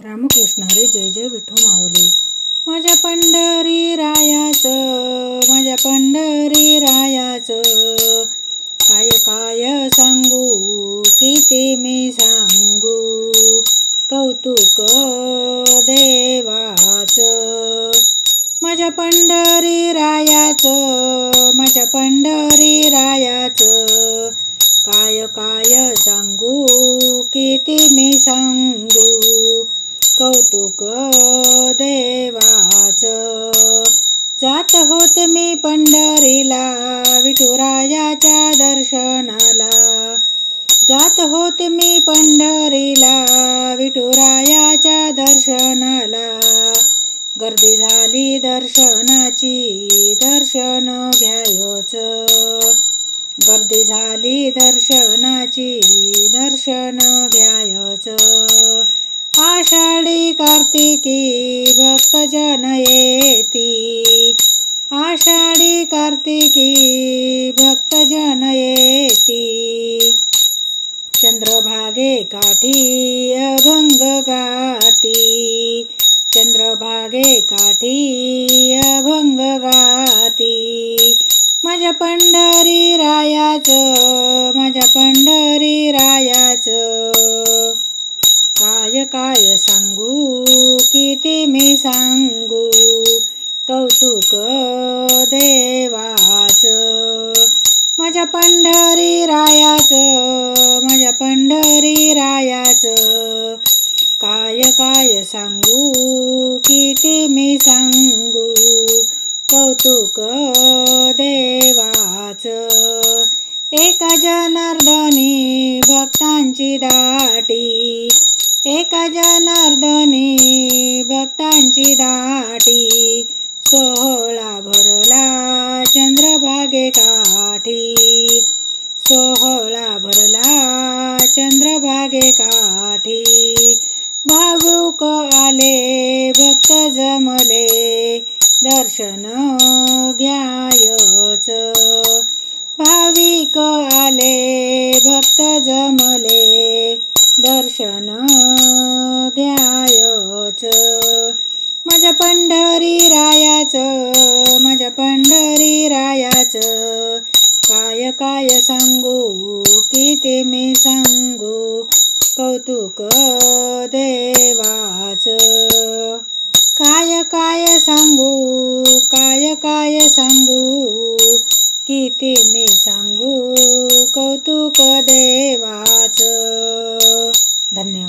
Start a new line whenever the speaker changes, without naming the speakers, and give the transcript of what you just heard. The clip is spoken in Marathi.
रामकृष्ण हरे जय जय विठू माऊली. माझ्या पंढरी रायाचं माझ्या पंढरी रायाचं. काय काय सांगू किती मी सांगू. कौतुक देवाचं. माझ्या पंढरी रायाचं माझ्या पंढरी रायाचं. काय काय सांगू किती मी सांगू. जात होत मी पंढरीला विठुरायाच्या दर्शनाला. जात होत मी पंढरीला विठुरायाच्या दर्शनाला. गर्दी झाली दर्शनाची दर्शन घ्यायच. गर्दी झाली दर्शनाची दर्शन घ्यायचं. आषाढी कार्तिकी भक्तजन येती. आषाढी कार्तिकी भक्तजन येती. चंद्रभागे काठी अभंग गाती. चंद्रभागे काठी अभंग गाती. माझ्या पंढरी रायाचं माझ्या पंढरी रायाचं. काय सांगू? किती मी सांगू? कौतुक देवाचं. माझ्या पंढरी रायाचं माझ्या पंढरी रायाचं. काय काय सांगू? किती मी सांगू? कौतुक देवाचं. एका जनार्दनी भक्तांची दाटी एका जनार्दनी भक्तांची दाटी सोहळा भरला चंद्रभागे काठी. सोहळा भरला चंद्रभागे काठी. भावुक आले भक्त जमले दर्शन घ्यायच. भाविक आले भक्त जमले दर्शन माझ्या पंढरी रायाचं माझ्या पंढरी रायाचं. काय काय सांगू किती मी सांगू? कौतुक देवाचं. काय काय सांगू काय काय सांगू? किती मी सांगू? कौतुक देवाचं. धन्यवाद.